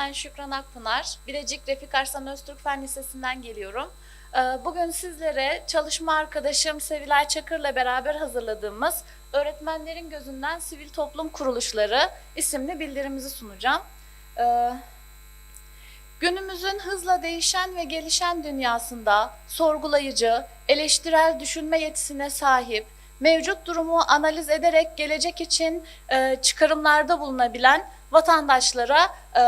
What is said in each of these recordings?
Ben Şükran Akpınar. Bilecik Refik Arslan Öztürk Fen Lisesi'nden geliyorum. Ee, Bugün sizlere çalışma arkadaşım Sevilay Çakır'la beraber hazırladığımız Öğretmenlerin Gözünden Sivil Toplum Kuruluşları isimli bildirimizi sunacağım. Ee, Günümüzün hızla değişen ve gelişen dünyasında sorgulayıcı, eleştirel düşünme yetisine sahip, mevcut durumu analiz ederek gelecek için e, çıkarımlarda bulunabilen vatandaşlara e,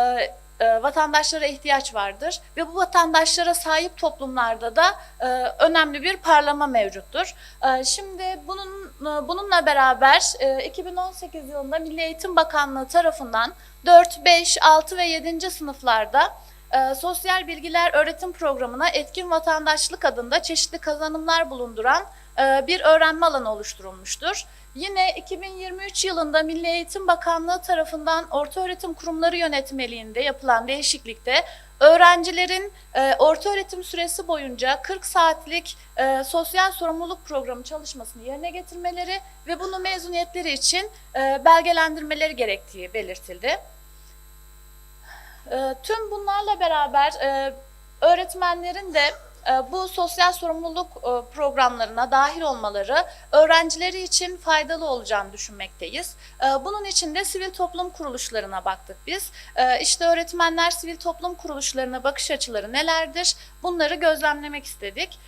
e, vatandaşlara ihtiyaç vardır ve bu vatandaşlara sahip toplumlarda da e, önemli bir parlama mevcuttur. E, şimdi bunun e, bununla beraber e, 2018 yılında Milli Eğitim Bakanlığı tarafından 4, 5, 6 ve 7. sınıflarda Sosyal Bilgiler Öğretim Programı'na etkin vatandaşlık adında çeşitli kazanımlar bulunduran bir öğrenme alanı oluşturulmuştur. Yine 2023 yılında Milli Eğitim Bakanlığı tarafından Ortaöğretim Kurumları Yönetmeliğinde yapılan değişiklikte öğrencilerin e, ortaöğretim süresi boyunca 40 saatlik e, sosyal sorumluluk programı çalışmasını yerine getirmeleri ve bunu mezuniyetleri için e, belgelendirmeleri gerektiği belirtildi. E, tüm bunlarla beraber e, öğretmenlerin de bu sosyal sorumluluk e, programlarına dahil olmaları öğrencileri için faydalı olacağını düşünmekteyiz. E, Bunun için de sivil toplum kuruluşlarına baktık biz. E, İşte öğretmenler sivil toplum kuruluşlarına bakış açıları nelerdir? Bunları gözlemlemek istedik.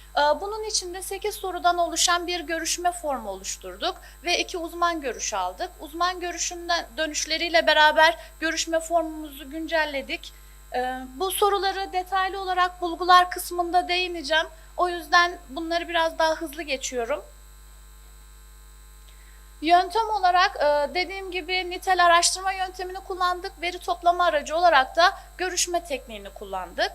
Bunun için de 8 sorudan oluşan bir görüşme formu oluşturduk ve iki uzman görüş aldık. Uzman görüşünden dönüşleriyle beraber görüşme formumuzu güncelledik. Ee, Bu soruları detaylı olarak bulgular kısmında değineceğim. O yüzden bunları biraz daha hızlı geçiyorum. Yöntem olarak e, dediğim gibi nitel araştırma yöntemini kullandık. Veri toplama aracı olarak da görüşme tekniğini kullandık.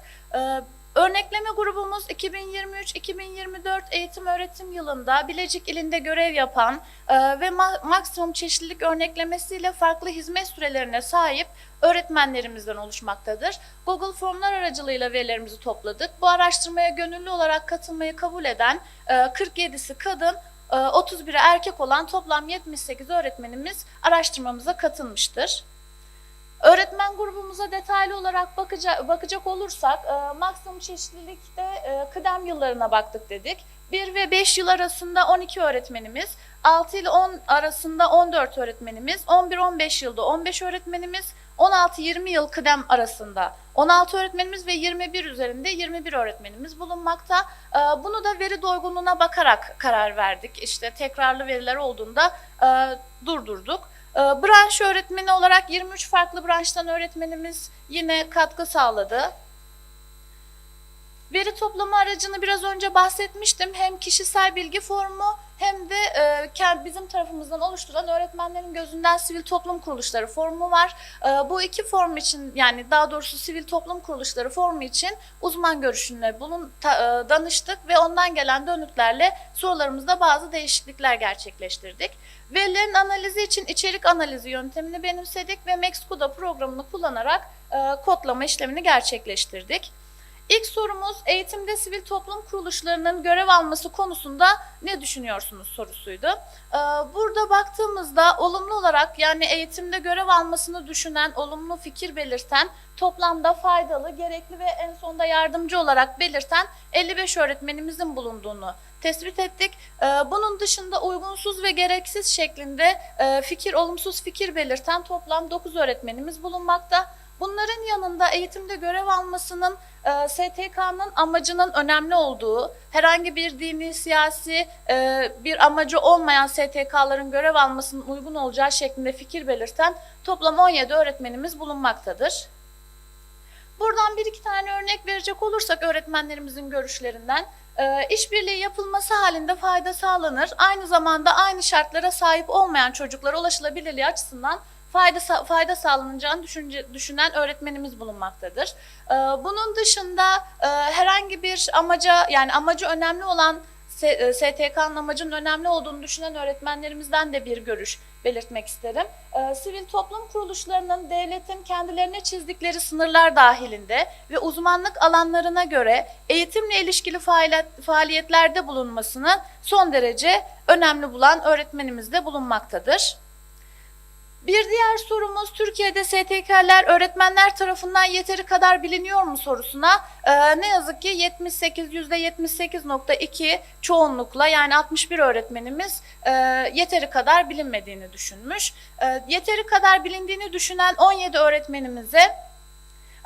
Örnekleme grubumuz 2023-2024 eğitim öğretim yılında Bilecik ilinde görev yapan e, ve ma- maksimum çeşitlilik örneklemesiyle farklı hizmet sürelerine sahip öğretmenlerimizden oluşmaktadır. Google Formlar aracılığıyla verilerimizi topladık. Bu araştırmaya gönüllü olarak katılmayı kabul eden e, 47'si kadın, e, 31'i erkek olan toplam 78 öğretmenimiz araştırmamıza katılmıştır. Öğretmen grubumuza detaylı olarak bakacak, bakacak olursak e, maksimum çeşitlilikte e, kıdem yıllarına baktık dedik. 1 ve 5 yıl arasında 12 öğretmenimiz, 6 ile 10 arasında 14 öğretmenimiz, 11-15 yılda 15 öğretmenimiz, 16-20 yıl kıdem arasında 16 öğretmenimiz ve 21 üzerinde 21 öğretmenimiz bulunmakta. E, Bunu da veri doygunluğuna bakarak karar verdik. İşte tekrarlı veriler olduğunda e, durdurduk. Ee, Branş öğretmeni olarak 23 farklı branştan öğretmenimiz yine katkı sağladı. Veri toplama aracını biraz önce bahsetmiştim. Hem kişisel bilgi formu hem de e, bizim tarafımızdan oluşturulan öğretmenlerin gözünden sivil toplum kuruluşları formu var. E, bu iki form için yani daha doğrusu sivil toplum kuruluşları formu için uzman görüşüne bulun ta- e, danıştık ve ondan gelen dönütlerle sorularımızda bazı değişiklikler gerçekleştirdik. Verilerin analizi için içerik analizi yöntemini benimsedik ve Maxcuda programını kullanarak e, kodlama işlemini gerçekleştirdik. İlk sorumuz eğitimde sivil toplum kuruluşlarının görev alması konusunda ne düşünüyorsunuz sorusuydu. Ee, Burada baktığımızda olumlu olarak yani eğitimde görev almasını düşünen, olumlu fikir belirten, toplamda faydalı, gerekli ve en sonda yardımcı olarak belirten 55 öğretmenimizin bulunduğunu tespit ettik. Ee, Bunun dışında uygunsuz ve gereksiz şeklinde e, fikir, olumsuz fikir belirten toplam 9 öğretmenimiz bulunmakta. Bunların yanında eğitimde görev almasının e, STK'nın amacının önemli olduğu, herhangi bir dini, siyasi e, bir amacı olmayan STK'ların görev almasının uygun olacağı şeklinde fikir belirten toplam 17 öğretmenimiz bulunmaktadır. Buradan bir iki tane örnek verecek olursak öğretmenlerimizin görüşlerinden, işbirliği yapılması halinde fayda sağlanır. Aynı zamanda aynı şartlara sahip olmayan çocuklara ulaşılabilirliği açısından fayda fayda sağlanacağını düşünce, düşünen öğretmenimiz bulunmaktadır. Ee, Bunun dışında e, herhangi bir amaca yani amacı önemli olan S- e, STK'nın amacının önemli olduğunu düşünen öğretmenlerimizden de bir görüş belirtmek isterim. Ee, Sivil toplum kuruluşlarının devletin kendilerine çizdikleri sınırlar dahilinde ve uzmanlık alanlarına göre eğitimle ilişkili faaliyet- faaliyetlerde bulunmasını son derece önemli bulan öğretmenimiz de bulunmaktadır. Bir diğer sorumuz Türkiye'de STK'ler öğretmenler tarafından yeteri kadar biliniyor mu sorusuna e, ne yazık ki 78 %78.2 çoğunlukla yani 61 öğretmenimiz e, yeteri kadar bilinmediğini düşünmüş. E, yeteri kadar bilindiğini düşünen 17 öğretmenimize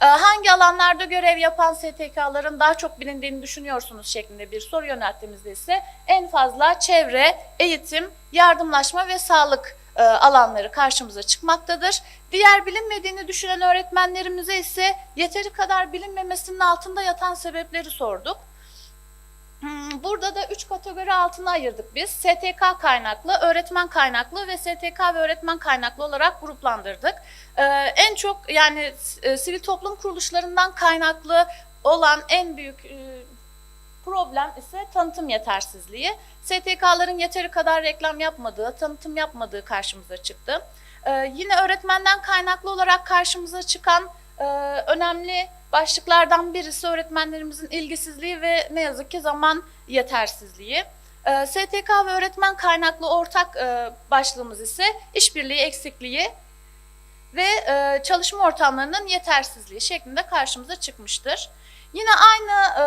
e, hangi alanlarda görev yapan STK'ların daha çok bilindiğini düşünüyorsunuz şeklinde bir soru yönelttiğimizde ise en fazla çevre, eğitim, yardımlaşma ve sağlık alanları karşımıza çıkmaktadır. Diğer bilinmediğini düşünen öğretmenlerimize ise yeteri kadar bilinmemesinin altında yatan sebepleri sorduk. Hmm, Burada da üç kategori altına ayırdık biz. STK kaynaklı, öğretmen kaynaklı ve STK ve öğretmen kaynaklı olarak gruplandırdık. Ee, en çok yani e, sivil toplum kuruluşlarından kaynaklı olan en büyük e, problem ise tanıtım yetersizliği. STK'ların yeteri kadar reklam yapmadığı, tanıtım yapmadığı karşımıza çıktı. Ee, yine öğretmenden kaynaklı olarak karşımıza çıkan e, önemli başlıklardan birisi öğretmenlerimizin ilgisizliği ve ne yazık ki zaman yetersizliği. Ee, STK ve öğretmen kaynaklı ortak e, başlığımız ise işbirliği eksikliği ve e, çalışma ortamlarının yetersizliği şeklinde karşımıza çıkmıştır. Yine aynı e,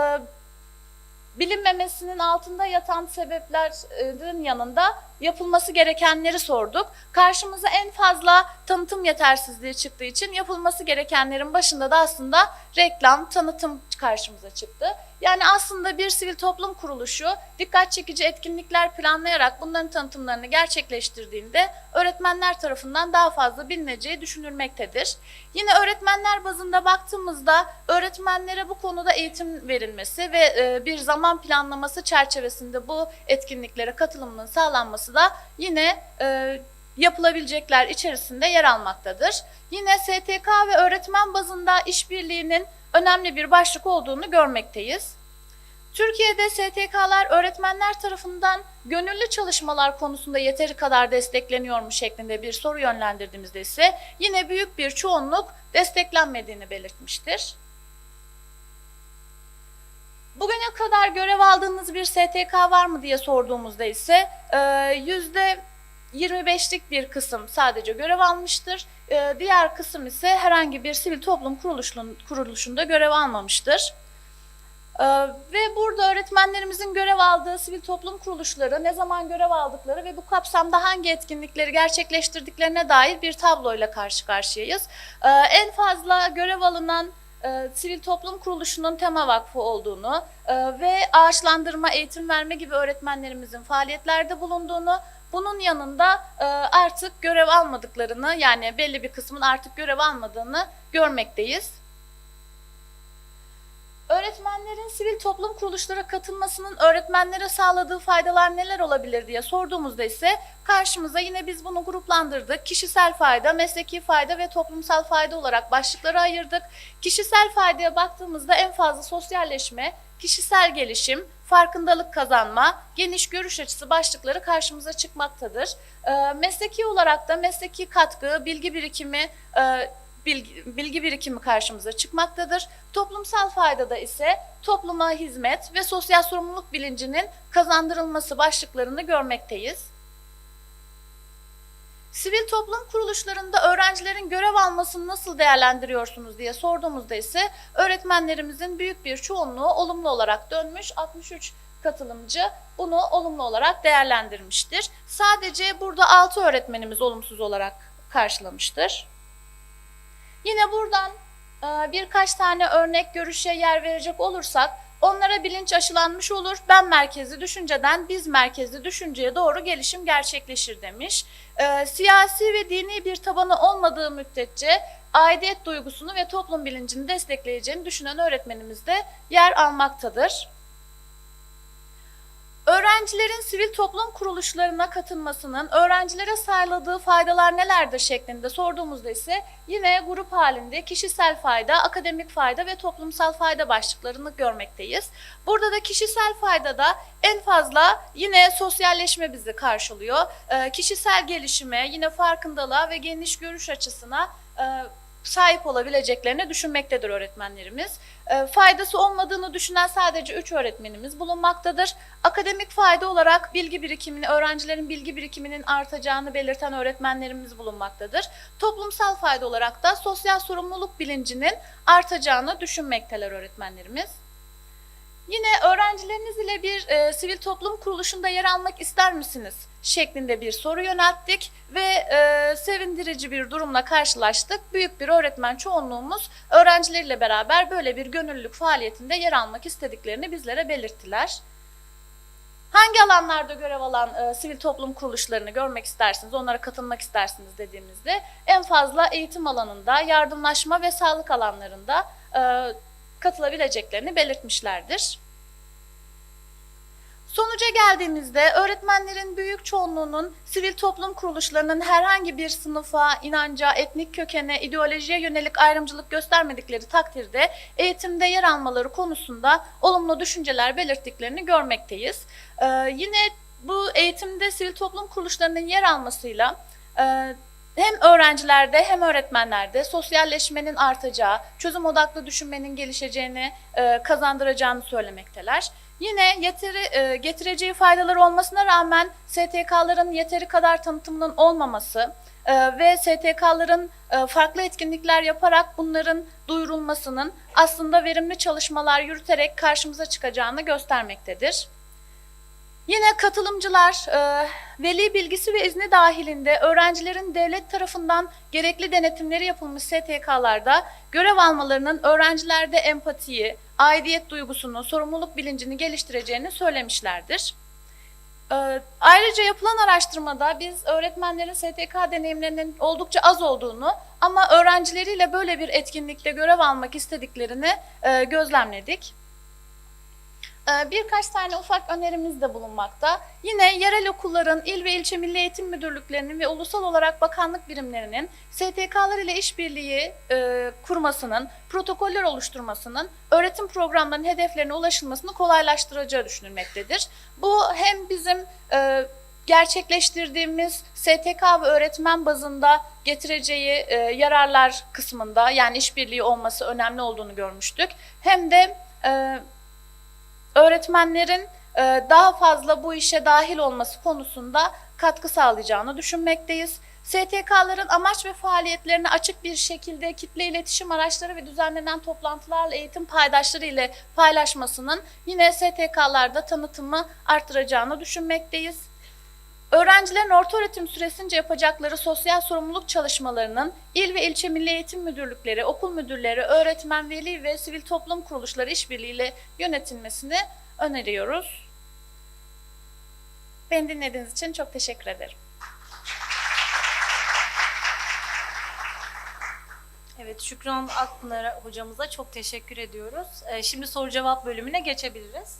bilinmemesinin altında yatan sebeplerin yanında yapılması gerekenleri sorduk. Karşımıza en fazla tanıtım yetersizliği çıktığı için yapılması gerekenlerin başında da aslında reklam, tanıtım karşımıza çıktı. Yani aslında bir sivil toplum kuruluşu dikkat çekici etkinlikler planlayarak bunların tanıtımlarını gerçekleştirdiğinde öğretmenler tarafından daha fazla bilineceği düşünülmektedir. Yine öğretmenler bazında baktığımızda öğretmenlere bu konuda eğitim verilmesi ve e, bir zaman planlaması çerçevesinde bu etkinliklere katılımının sağlanması da yine e, yapılabilecekler içerisinde yer almaktadır. Yine STK ve öğretmen bazında işbirliğinin önemli bir başlık olduğunu görmekteyiz. Türkiye'de STK'lar öğretmenler tarafından gönüllü çalışmalar konusunda yeteri kadar destekleniyor mu şeklinde bir soru yönlendirdiğimizde ise yine büyük bir çoğunluk desteklenmediğini belirtmiştir. Bugüne kadar görev aldığınız bir STK var mı diye sorduğumuzda ise yüzde 25'lik bir kısım sadece görev almıştır. E, Diğer kısım ise herhangi bir sivil toplum kuruluşun- kuruluşunda görev almamıştır. Ee, ve burada öğretmenlerimizin görev aldığı sivil toplum kuruluşları ne zaman görev aldıkları ve bu kapsamda hangi etkinlikleri gerçekleştirdiklerine dair bir tabloyla karşı karşıyayız. Ee, en fazla görev alınan e, sivil toplum kuruluşunun tema vakfı olduğunu e, ve ağaçlandırma, eğitim verme gibi öğretmenlerimizin faaliyetlerde bulunduğunu, bunun yanında e, artık görev almadıklarını yani belli bir kısmın artık görev almadığını görmekteyiz. Öğretmenlerin sivil toplum kuruluşlara katılmasının öğretmenlere sağladığı faydalar neler olabilir diye sorduğumuzda ise karşımıza yine biz bunu gruplandırdık. Kişisel fayda, mesleki fayda ve toplumsal fayda olarak başlıklara ayırdık. Kişisel faydaya baktığımızda en fazla sosyalleşme, kişisel gelişim, farkındalık kazanma, geniş görüş açısı başlıkları karşımıza çıkmaktadır. Ee, mesleki olarak da mesleki katkı, bilgi birikimi, e, bilgi, bilgi birikimi karşımıza çıkmaktadır. Toplumsal faydada ise topluma hizmet ve sosyal sorumluluk bilincinin kazandırılması başlıklarını görmekteyiz. Sivil toplum kuruluşlarında öğrencilerin görev almasını nasıl değerlendiriyorsunuz diye sorduğumuzda ise öğretmenlerimizin büyük bir çoğunluğu olumlu olarak dönmüş. 63 katılımcı bunu olumlu olarak değerlendirmiştir. Sadece burada 6 öğretmenimiz olumsuz olarak karşılamıştır. Yine buradan e, birkaç tane örnek görüşe yer verecek olursak onlara bilinç aşılanmış olur. Ben merkezli düşünceden biz merkezli düşünceye doğru gelişim gerçekleşir demiş. E, siyasi ve dini bir tabanı olmadığı müddetçe aidiyet duygusunu ve toplum bilincini destekleyeceğini düşünen öğretmenimiz de yer almaktadır. Öğrencilerin sivil toplum kuruluşlarına katılmasının öğrencilere sağladığı faydalar nelerdir şeklinde sorduğumuzda ise yine grup halinde kişisel fayda, akademik fayda ve toplumsal fayda başlıklarını görmekteyiz. Burada da kişisel faydada en fazla yine sosyalleşme bizi karşılıyor. Ee, kişisel gelişime, yine farkındalığa ve geniş görüş açısına e, sahip olabileceklerini düşünmektedir öğretmenlerimiz. E, faydası olmadığını düşünen sadece 3 öğretmenimiz bulunmaktadır. Akademik fayda olarak bilgi birikimini, öğrencilerin bilgi birikiminin artacağını belirten öğretmenlerimiz bulunmaktadır. Toplumsal fayda olarak da sosyal sorumluluk bilincinin artacağını düşünmekteler öğretmenlerimiz. Yine öğrencileriniz ile bir e, sivil toplum kuruluşunda yer almak ister misiniz? şeklinde bir soru yönelttik ve e, sevindirici bir durumla karşılaştık. Büyük bir öğretmen çoğunluğumuz öğrencileriyle beraber böyle bir gönüllülük faaliyetinde yer almak istediklerini bizlere belirttiler. Hangi alanlarda görev alan e, sivil toplum kuruluşlarını görmek istersiniz, onlara katılmak istersiniz dediğimizde en fazla eğitim alanında, yardımlaşma ve sağlık alanlarında e, katılabileceklerini belirtmişlerdir. Sonuca geldiğimizde öğretmenlerin büyük çoğunluğunun sivil toplum kuruluşlarının herhangi bir sınıfa, inanca, etnik kökene, ideolojiye yönelik ayrımcılık göstermedikleri takdirde eğitimde yer almaları konusunda olumlu düşünceler belirttiklerini görmekteyiz. Ee, yine bu eğitimde sivil toplum kuruluşlarının yer almasıyla e, hem öğrencilerde hem öğretmenlerde sosyalleşmenin artacağı, çözüm odaklı düşünmenin gelişeceğini e, kazandıracağını söylemekteler. Yine yeteri, e, getireceği faydalar olmasına rağmen STK'ların yeteri kadar tanıtımının olmaması e, ve STK'ların farklı etkinlikler yaparak bunların duyurulmasının aslında verimli çalışmalar yürüterek karşımıza çıkacağını göstermektedir. Yine katılımcılar e, veli bilgisi ve izni dahilinde öğrencilerin devlet tarafından gerekli denetimleri yapılmış STK'larda görev almalarının öğrencilerde empatiyi, aidiyet duygusunu, sorumluluk bilincini geliştireceğini söylemişlerdir. E, ayrıca yapılan araştırmada biz öğretmenlerin STK deneyimlerinin oldukça az olduğunu ama öğrencileriyle böyle bir etkinlikte görev almak istediklerini e, gözlemledik. Ee, Birkaç tane ufak önerimiz de bulunmakta. Yine yerel okulların, il ve ilçe milli eğitim müdürlüklerinin ve ulusal olarak bakanlık birimlerinin STK'lar ile işbirliği e, kurmasının, protokoller oluşturmasının, öğretim programlarının hedeflerine ulaşılmasını kolaylaştıracağı düşünülmektedir. Bu hem bizim e, gerçekleştirdiğimiz STK ve öğretmen bazında getireceği e, yararlar kısmında yani işbirliği olması önemli olduğunu görmüştük. Hem de e, öğretmenlerin e, daha fazla bu işe dahil olması konusunda katkı sağlayacağını düşünmekteyiz. STK'ların amaç ve faaliyetlerini açık bir şekilde kitle iletişim araçları ve düzenlenen toplantılarla eğitim paydaşları ile paylaşmasının yine STK'larda tanıtımı arttıracağını düşünmekteyiz. Öğrencilerin orta öğretim süresince yapacakları sosyal sorumluluk çalışmalarının il ve ilçe milli eğitim müdürlükleri, okul müdürleri, öğretmen, veli ve sivil toplum kuruluşları işbirliğiyle yönetilmesini öneriyoruz. Beni dinlediğiniz için çok teşekkür ederim. Evet, Şükran Akpınar hocamıza çok teşekkür ediyoruz. Ee, Şimdi soru cevap bölümüne geçebiliriz.